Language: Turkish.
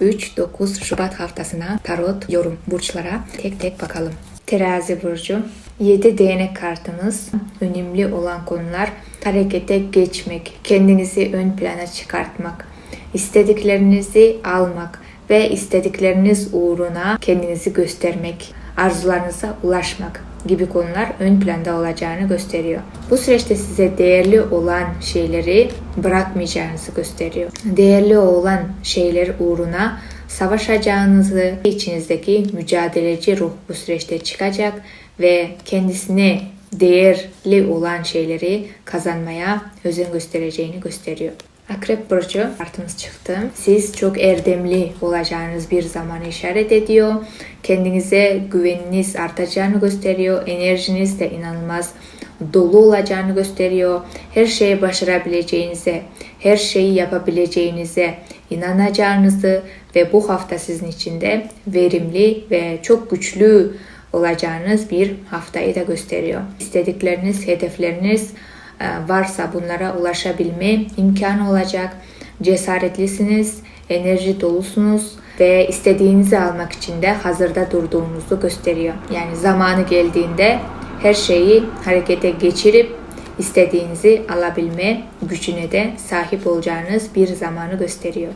3-9 Şubat haftasına tarot yorum burçlara tek tek bakalım. Terazi burcu 7 değnek kartımız. Önemli olan konular harekete geçmek, kendinizi ön plana çıkartmak, istediklerinizi almak ve istedikleriniz uğruna kendinizi göstermek, arzularınıza ulaşmak gibi konular ön planda olacağını gösteriyor. Bu süreçte size değerli olan şeyleri bırakmayacağınızı gösteriyor. Değerli olan şeyler uğruna savaşacağınızı, içinizdeki mücadeleci ruh bu süreçte çıkacak ve kendisine değerli olan şeyleri kazanmaya özen göstereceğini gösteriyor. Akrep Burcu kartımız çıktı. Siz çok erdemli olacağınız bir zamanı işaret ediyor. Kendinize güveniniz artacağını gösteriyor. Enerjiniz de inanılmaz dolu olacağını gösteriyor. Her şeyi başarabileceğinize, her şeyi yapabileceğinize inanacağınızı ve bu hafta sizin için de verimli ve çok güçlü olacağınız bir haftayı da gösteriyor. İstedikleriniz, hedefleriniz varsa bunlara ulaşabilme imkanı olacak. Cesaretlisiniz, enerji dolusunuz ve istediğinizi almak için de hazırda durduğunuzu gösteriyor. Yani zamanı geldiğinde her şeyi harekete geçirip istediğinizi alabilme gücüne de sahip olacağınız bir zamanı gösteriyor.